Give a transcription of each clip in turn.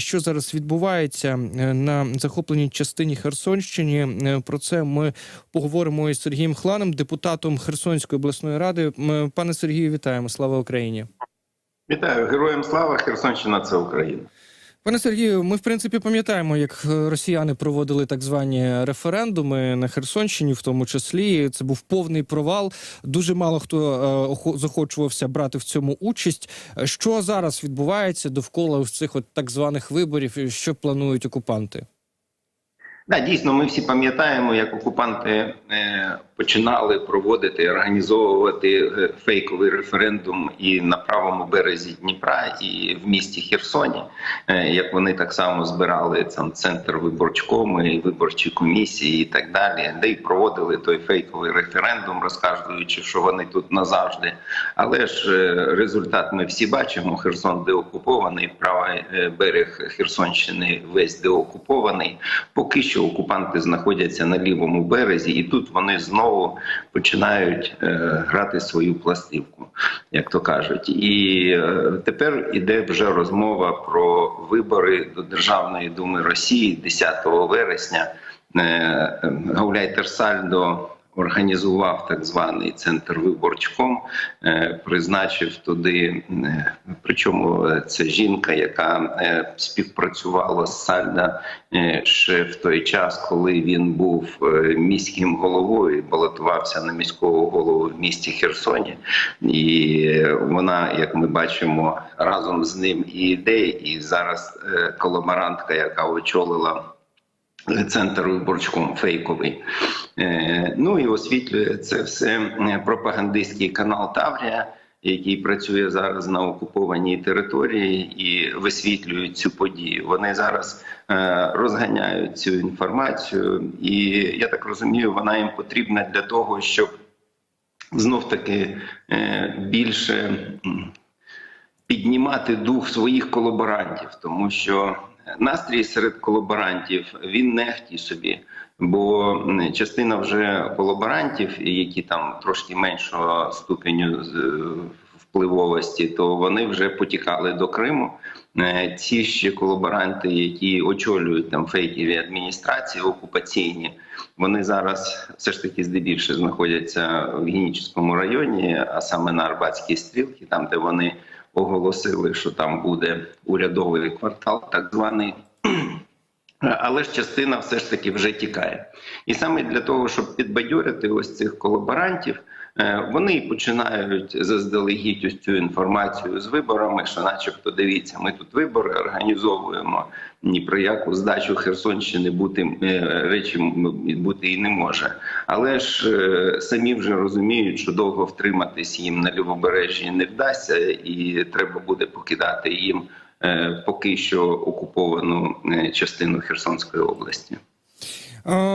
Що зараз відбувається е, на захопленій частині Херсонщині? Е, Про це ми поговоримо із Сергієм Хланом, депутатом Херсонської обласної ради. Пане Сергію, вітаємо! Слава Україні! Вітаю героям слава! Херсонщина це Україна. Пане Сергію, ми в принципі пам'ятаємо, як е, росіяни проводили так звані референдуми на Херсонщині, в тому числі це був повний провал. Дуже мало хто е, захочувався брати в цьому участь. Що зараз відбувається довкола цих от так званих виборів? Що планують окупанти? Да, дійсно, ми всі пам'ятаємо, як окупанти е, починали проводити, організовувати е, фейковий референдум і на правому березі Дніпра, і в місті Херсоні. Е, як вони так само збирали там центр виборчкоми, виборчі комісії і так далі, де й проводили той фейковий референдум, розказуючи, що вони тут назавжди. Але ж результат ми всі бачимо: Херсон деокупований, правий берег Херсонщини весь деокупований. Поки що окупанти знаходяться на лівому березі, і тут вони знову починають е, грати свою пластивку, як то кажуть. І е, тепер іде вже розмова про вибори до Державної думи Росії 10 вересня. Е, е, Гауляйтер Сальдо організував так званий центр виборчком, е, призначив туди. е, Причому е, це жінка, яка співпрацювала з Сальда ще в той час, коли він був міським головою, балотувався на міського голову в місті Херсоні. І вона, як ми бачимо, разом з ним і йде, і зараз колаборантка, яка очолила центр виборчком фейковий. Е, Ну і освітлює це все е, пропагандистський канал Таврія, який працює зараз на окупованій території і висвітлюють цю подію. Вони зараз е, розганяють цю інформацію, і я так розумію, вона їм потрібна для того, щоб знов таки більше. піднімати дух своїх колаборантів, тому що настрій серед колаборантів він нехті собі. Бо частина вже колаборантів, які там трошки меншого ступеню е, впливовості, то вони вже потікали до Криму. Е, Ці ще колаборанти, які очолюють там фейкові адміністрації окупаційні, вони зараз все ж таки здебільше знаходяться в Генічському районі, а саме на Арбатській стрілці, там де вони оголосили, що там буде урядовий квартал, так званий. Але ж частина все ж таки вже тікає. І саме для того, щоб підбадьорити ось цих колаборантів, е, вони і починають заздалегідь ось цю інформацію з виборами, що, начебто, дивіться, ми тут вибори організовуємо. Ні про яку здачу Херсонщини бути е, речі бути і не може. Але ж е, самі вже розуміють, що довго втриматись їм на лівобережжі не вдасться, і треба буде покидати їм поки що окуповану е, частину Херсонської області.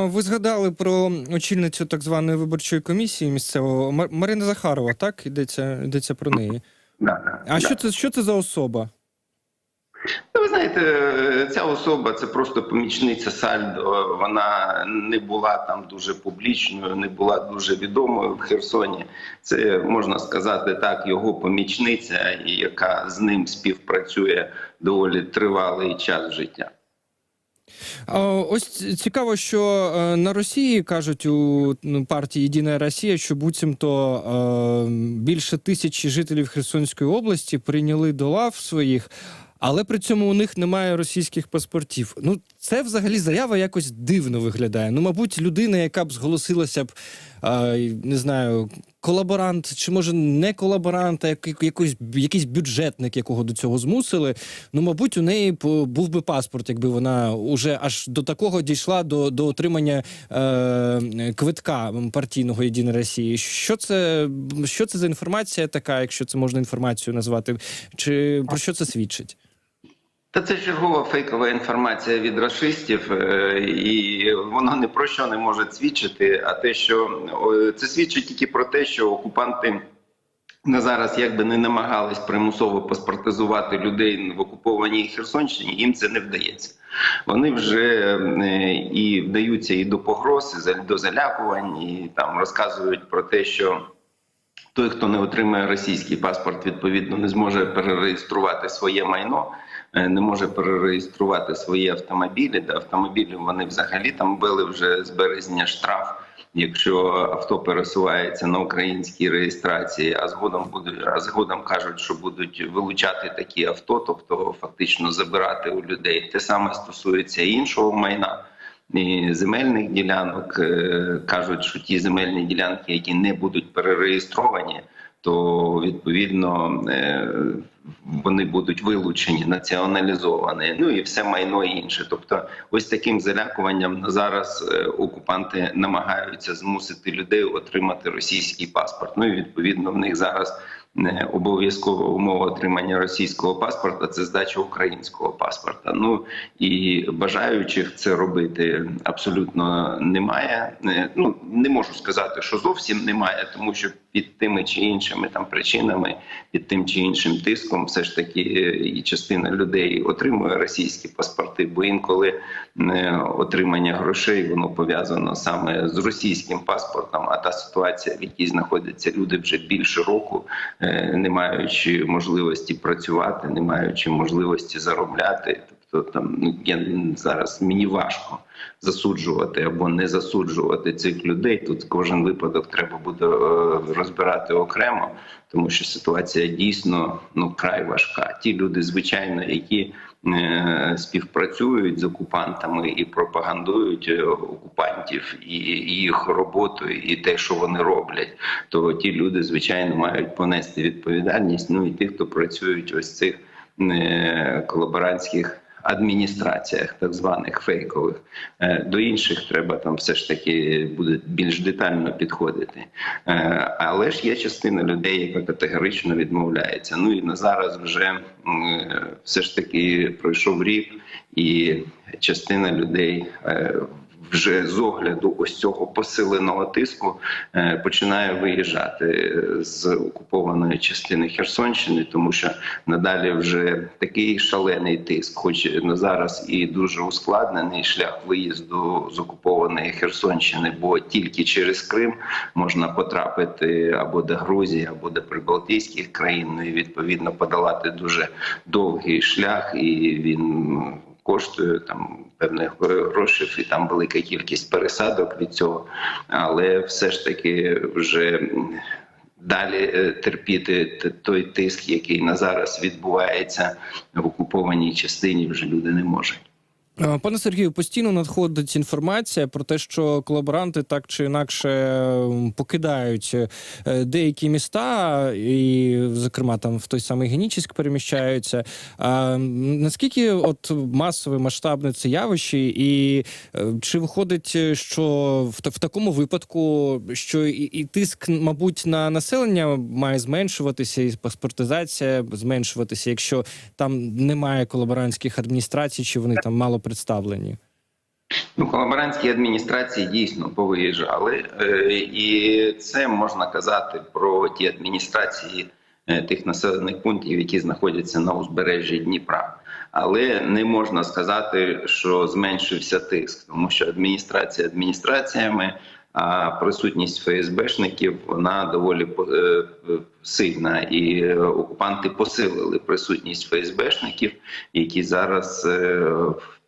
Ви згадали про очільницю так званої виборчої комісії місцевого Мар- Марина Захарова, так йдеться йдеться про неї. Да, да, А да. що це що це за особа? Ну, ви знаєте, ця особа це просто помічниця Сальдо. Вона не була там дуже публічною, не була дуже відомою в Херсоні. Це можна сказати так, його помічниця, яка з ним співпрацює доволі тривалий час життя. Ось цікаво, що е, на Росії кажуть у ну, партії Єдина Росія, що буцімто е, більше тисячі жителів Херсонської області прийняли до лав своїх. Але при цьому у них немає російських паспортів. Ну, це взагалі заява якось дивно виглядає. Ну, мабуть, людина, яка б зголосилася б, не знаю, колаборант, чи може не колаборант, а як- якийсь, якийсь бюджетник, якого до цього змусили. Ну, мабуть, у неї був би паспорт, якби вона уже аж до такого дійшла до, до отримання е, квитка партійного Єдиної Росії. Що це, що це за інформація така, якщо це можна інформацію назвати? Чи про що це свідчить? Та це чергова фейкова інформація від расистів, е, і воно не про що не може свідчити. А те, що це свідчить тільки про те, що окупанти на зараз якби не намагались примусово паспортизувати людей в окупованій Херсонщині, їм це не вдається. Вони вже е, і вдаються і до погроз, і до залякувань, і там розказують про те, що. Той, хто не отримає російський паспорт, відповідно не зможе перереєструвати своє майно не може перереєструвати свої автомобілі. Де автомобілі вони взагалі там били вже з березня штраф. Якщо авто пересувається на українській реєстрації, а згодом будуть а згодом кажуть, що будуть вилучати такі авто, тобто фактично забирати у людей. Те саме стосується іншого майна і земельних ділянок. Е, Кажуть, що ті земельні ділянки, які не будуть перереєстровані, то відповідно е, вони будуть вилучені, націоналізовані. Ну і все майно інше. Тобто, ось таким залякуванням зараз е, окупанти намагаються змусити людей отримати російський паспорт. Ну і відповідно в них зараз. Обов'язкова умова отримання російського паспорта це здача українського паспорта. Ну і бажаючих це робити абсолютно немає. Ну не можу сказати, що зовсім немає, тому що під тими чи іншими там причинами, під тим чи іншим тиском, все ж таки е, і частина людей отримує російські паспорти, бо інколи е, отримання грошей воно пов'язано саме з російським паспортом. А та ситуація, в якій знаходяться люди вже більше року, е, не маючи можливості працювати, не маючи можливості заробляти. Тобто там ну я зараз мені важко засуджувати або не засуджувати цих людей. Тут кожен випадок треба буде е, розбирати окремо, тому що ситуація дійсно ну край важка. Ті люди, звичайно, які е, співпрацюють з окупантами і пропагандують е, окупантів і їх роботу, і те, що вони роблять, то ті люди, звичайно, мають понести відповідальність. Ну і тих, хто працюють ось цих е, колаборантських адміністраціях, так званих фейкових. Е, До інших треба там все ж таки буде більш детально підходити. Е, Але ж є частина людей, яка категорично відмовляється. Ну і на зараз вже е, все ж таки пройшов рік, і частина людей. Вже з огляду ось цього посиленого тиску е, починає виїжджати е, з окупованої частини Херсонщини, тому що надалі вже такий шалений тиск, хоч на зараз і дуже ускладнений шлях виїзду з окупованої Херсонщини, бо тільки через Крим можна потрапити або до Грузії, або до Прибалтійських країн, ну і відповідно подолати дуже довгий шлях, і він коштує там певних грошей, і там велика кількість пересадок від цього, але все ж таки вже далі е, терпіти той тиск, який на зараз відбувається в окупованій частині, вже люди не можуть. Е, Пане Сергію, постійно надходить інформація про те, що колаборанти так чи інакше покидають е, деякі міста, і, зокрема, там в той самий Генічіськ переміщаються. А наскільки от масове масштабне це явище, і е, чи виходить, що в, в такому випадку, що і, і тиск, мабуть, на населення має зменшуватися, і паспортизація зменшуватися, якщо там немає колаборантських адміністрацій, чи вони там мало представлені? Ну, колаборантські адміністрації дійсно повиїжджали, е, і це можна казати про ті адміністрації е, тих населених пунктів, які знаходяться на узбережжі Дніпра. Але не можна сказати, що зменшився тиск, тому що адміністрація адміністраціями, а присутність ФСБшників вона доволі е, сильна, і окупанти посилили присутність ФСБшників, які зараз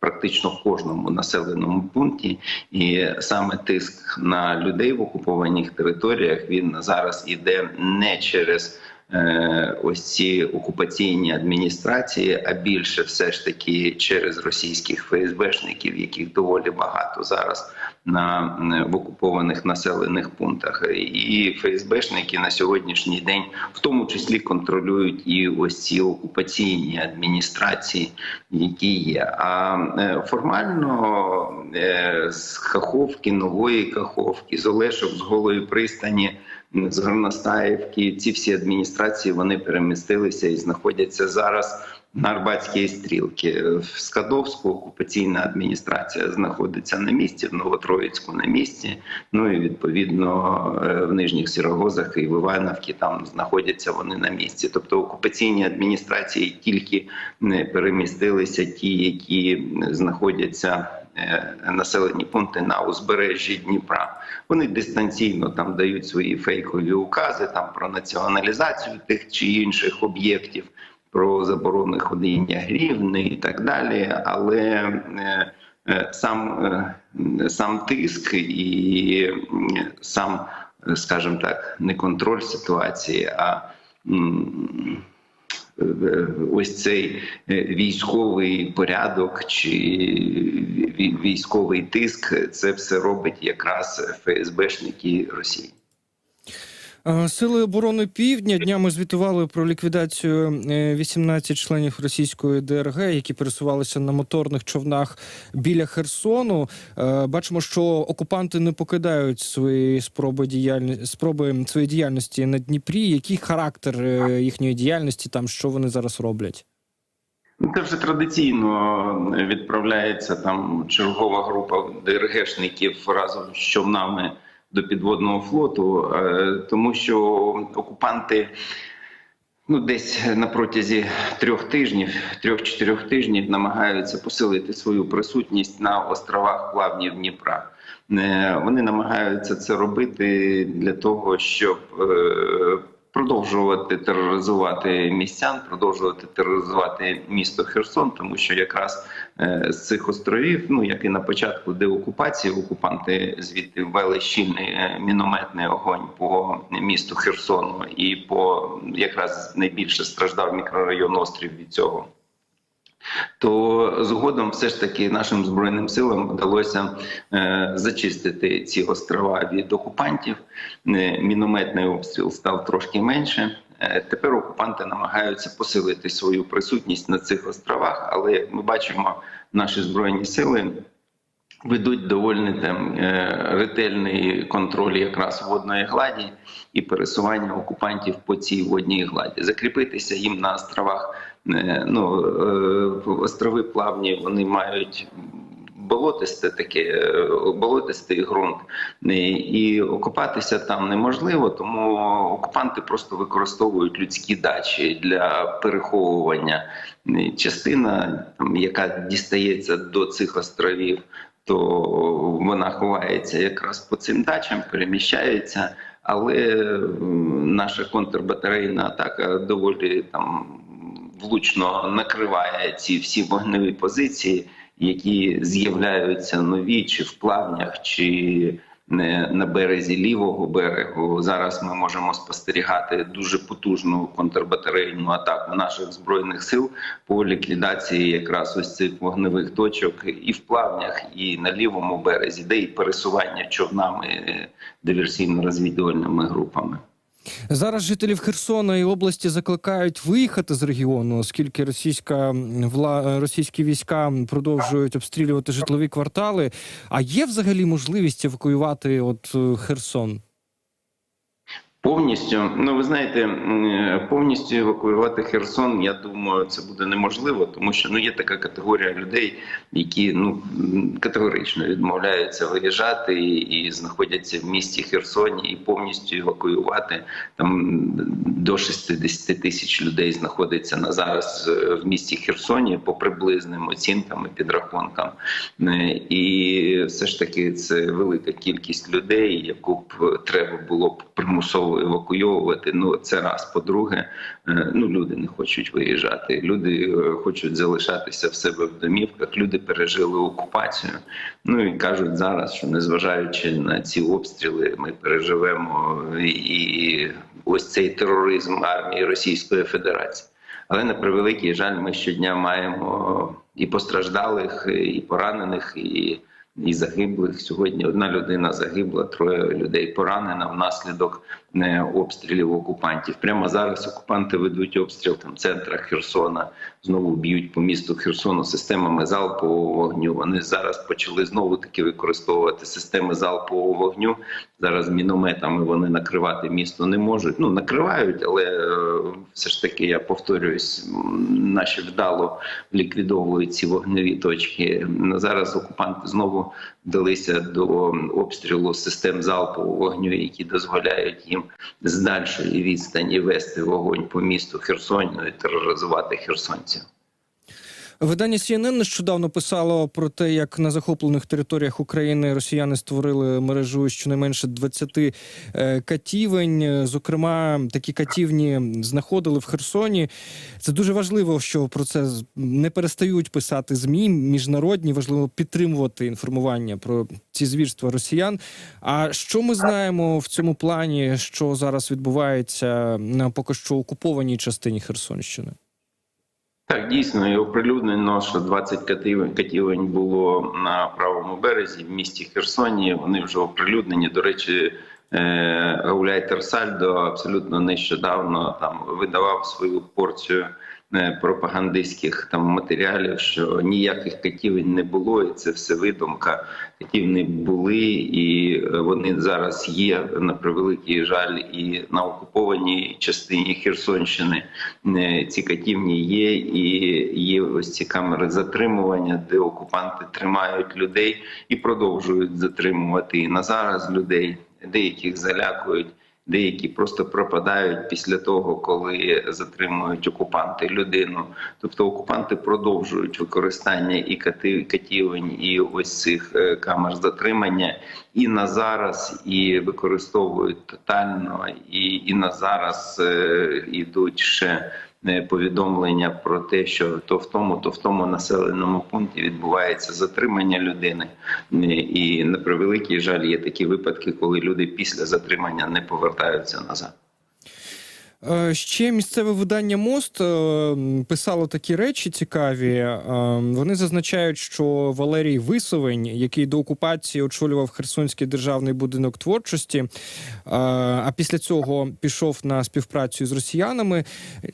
практично в кожному населеному пункті, і саме тиск на людей в окупованих територіях він зараз іде не через е, ось ці окупаційні адміністрації, а більше все ж таки через російських ФСБшників, яких доволі багато зараз на е, в окупованих населених пунктах. І ФСБшники на сьогоднішній день в тому числі контролюють і ось ці окупаційні адміністрації, які є. А е, формально е, з Каховки, нової Каховки, з Олешок, з Голої пристані. З Горностаївки ці всі адміністрації вони перемістилися і знаходяться зараз на Арбатській стрілці. В Скадовську окупаційна адміністрація знаходиться на місці, в Новотроїцьку на місці. Ну і відповідно е, в Нижніх Сірогозах і в Івановці там знаходяться вони на місці. Тобто окупаційні адміністрації тільки не перемістилися, ті, які знаходяться. е, Населені пункти на узбережжі Дніпра вони дистанційно там дають свої фейкові укази там про націоналізацію тих чи інших об'єктів про заборону ходіння грівни і так далі. Але е, е, сам, е, сам тиск і сам, скажімо так, не контроль ситуації, а ось цей військовий порядок чи військовий тиск, це все робить якраз ФСБшники Росії. Е, Сили оборони Півдня днями звітували про ліквідацію е, 18 членів російської ДРГ, які пересувалися на моторних човнах біля Херсону. Е, Бачимо, що окупанти не покидають свої спроби діяльності спроби своєї діяльності на Дніпрі. Який характер е, їхньої діяльності там, що вони зараз роблять? Ну, Це вже традиційно відправляється там чергова група ДРГшників разом з човнами до підводного флоту, е, тому що окупанти ну, десь на протязі трьох тижнів, трьох-чотирьох тижнів намагаються посилити свою присутність на островах плавнів Дніпра. Е, Вони намагаються це робити для того, щоб е, продовжувати тероризувати містян, продовжувати тероризувати місто Херсон, тому що якраз е, з цих островів, ну як і на початку деокупації, окупанти звідти ввели щільний е, мінометний огонь по місту Херсону, і по якраз найбільше страждав мікрорайон острів від цього. То згодом все ж таки нашим збройним силам вдалося е, зачистити ці острова від окупантів. Е, мінометний обстріл став трошки менше. Е, Тепер окупанти намагаються посилити свою присутність на цих островах, але як ми бачимо, наші збройні сили ведуть доволі там ретельний контроль якраз водної гладі і пересування окупантів по цій водній гладі. Закріпитися їм на островах. Е, Ну е, острови плавні вони мають болотисте таке е, болотистий ґрунт, і окупатися там неможливо, тому окупанти просто використовують людські дачі для переховування. Частина, яка дістається до цих островів, то вона ховається якраз по цим дачам, переміщається. Але наша контрбатарейна атака доволі там влучно накриває ці всі вогневі позиції, які з'являються нові, чи в плавнях, чи не на березі лівого берегу. Зараз ми можемо спостерігати дуже потужну контрбатарейну атаку наших збройних сил по ліквідації якраз ось цих вогневих точок і в плавнях, і на лівому березі, де і пересування човнами е, диверсійно-розвідувальними групами. Зараз жителів Херсона і області закликають виїхати з регіону, оскільки російська вла... російські війська продовжують обстрілювати житлові квартали. А є взагалі можливість евакуювати от е, Херсон? Повністю, ну ви знаєте, повністю евакуювати Херсон, я думаю, це буде неможливо, тому що ну є така категорія людей, які ну категорично відмовляються виїжджати і, і знаходяться в місті Херсоні, і повністю евакуювати там до 60 тисяч людей знаходиться на зараз е, в місті Херсоні по приблизним оцінкам і підрахункам. Е, І все ж таки це велика кількість людей, яку б треба було б примусово евакуйовувати. Ну це раз. По-друге, е, ну люди не хочуть виїжджати. Люди е, хочуть залишатися в себе в домівках. Люди пережили окупацію. Ну і кажуть зараз, що незважаючи на ці обстріли, ми переживемо і ось цей тероризм армії Російської Федерації. Але на превеликий жаль, ми щодня маємо і постраждалих, і поранених, і, і загиблих. Сьогодні одна людина загибла, троє людей поранено внаслідок обстрілів окупантів. Прямо зараз окупанти ведуть обстріл там центра Херсона. Знову б'ють по місту Херсону системами залпового вогню. Вони зараз почали знову таки використовувати системи залпового вогню. Зараз мінометами вони накривати місто не можуть. Ну накривають, але е, все ж таки я повторююсь, наші вдало ліквідовують ці вогневі точки. Ну, Зараз окупанти знову вдалися до обстрілу систем залпового вогню, які дозволяють їм з дальшої відстані вести вогонь по місту Херсону і тероризувати херсонців. Видання CNN нещодавно писало про те, як на захоплених територіях України росіяни створили мережу щонайменше 20 е, катівень. Зокрема, такі катівні знаходили в Херсоні. Це дуже важливо, що про це не перестають писати змі міжнародні. Важливо підтримувати інформування про ці звірства росіян. А що ми знаємо в цьому плані, що зараз відбувається на поки що окупованій частині Херсонщини? Так, дійсно, і оприлюднено, що 20 катівень, було на правому березі в місті Херсоні. Вони вже оприлюднені. До речі, е, Гауляй Сальдо абсолютно нещодавно там видавав свою порцію пропагандистських там матеріалів, що ніяких катівень не було, і це все видумка. Катівні були, і е, вони зараз є на превеликий жаль, і на окупованій частині Херсонщини е, ці катівні є, і є ось ці камери затримування, де окупанти тримають людей і продовжують затримувати і на зараз людей. Деяких залякують, деякі просто пропадають після того, коли затримують окупанти людину. Тобто окупанти продовжують використання і катівень, і ось цих е, камер затримання і на зараз, і використовують тотально, і, і на зараз йдуть ще е, повідомлення про те, що то в тому, то в тому населеному пункті відбувається затримання людини. Е, І на превеликий жаль, є такі випадки, коли люди після затримання не повертаються назад. Е, Ще місцеве видання Мост е, писало такі речі цікаві. Е, Вони зазначають, що Валерій Висовень, який до окупації очолював Херсонський державний будинок творчості, а після цього пішов на співпрацю з росіянами.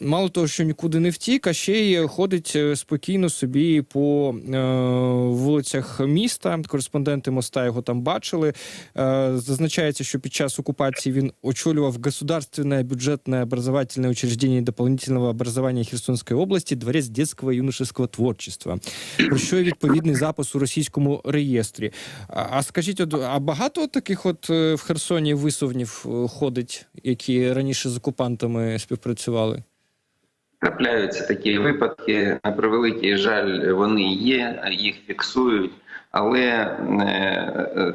Мало того, що нікуди не втік, а ще й ходить спокійно собі по вулицях міста. Кореспонденти моста його там бачили. Зазначається, що під час окупації він очолював государственное бюджетное образовательное учреждение дополнительного образования Херсонской области Дворец детского и юношеского творчества, про що є відповідний запис у російському реєстрі. А, скажіть, от, а багато таких от е, в Херсоні висувнів е, ходить, які раніше з окупантами співпрацювали? Трапляються такі випадки. На превеликий жаль, вони є, їх фіксують, але е,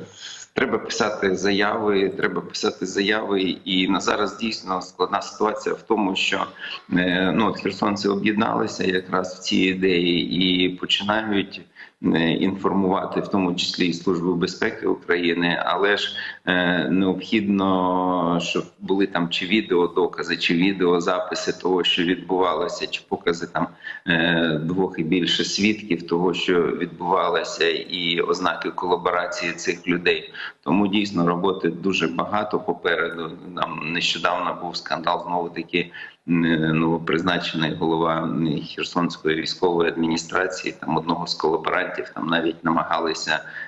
треба писати заяви. Треба писати заяви. І на зараз дійсно складна ситуація в тому, що е, ну от херсонці об'єдналися якраз в ці ідеї і починають. Е, Інформувати в тому числі і службу безпеки України, але ж е, необхідно, щоб були там чи відеодокази, чи відеозаписи того, що відбувалося, чи покази там е, двох і більше свідків того, що відбувалося, і ознаки колаборації цих людей. Тому дійсно роботи дуже багато попереду. Нам нещодавно був скандал знову таки. Новопризначений голова Херсонської військової адміністрації, там одного з колаборантів там навіть намагалися е,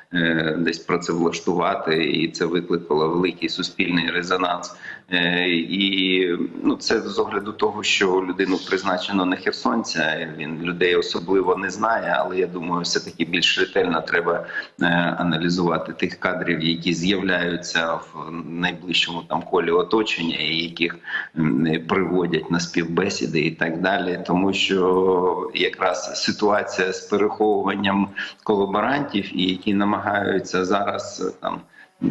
десь працевлаштувати, і це викликало великий суспільний резонанс. Е, і ну це з огляду того, що людину призначено не херсонця. Він людей особливо не знає, але я думаю, все таки більш ретельно треба е, аналізувати тих кадрів, які з'являються в найближчому там колі оточення, і яких приводять на співбесіди і так далі, тому що якраз ситуація з переховуванням колаборантів, і які намагаються зараз е, там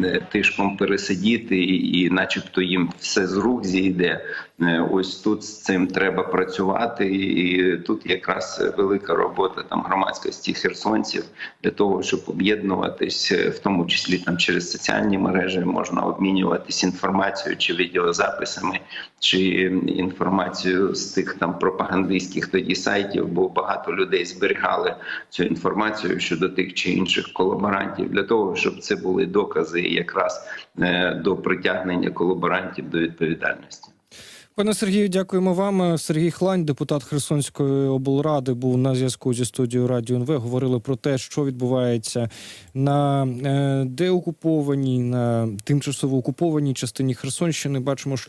е, тишком пересидіти, і, і начебто їм все з рук зійде. Е, Ось тут з цим треба працювати, і тут якраз велика робота там громадськості херсонців для того, щоб об'єднуватись, е, в тому числі там через соціальні мережі можна обмінюватись інформацією чи відеозаписами, чи інформацією з тих там пропагандистських тоді сайтів, бо багато людей зберігали цю інформацію щодо тих чи інших колаборантів для того, щоб це були докази якраз е, до притягнення колаборантів до відповідальності. Пане Сергію, дякуємо вам. Сергій Хлань, депутат Херсонської облради, був на зв'язку зі студією Радіо НВ. Говорили про те, що відбувається на е, деокупованій, на тимчасово окупованій частині Херсонщини. Бачимо, що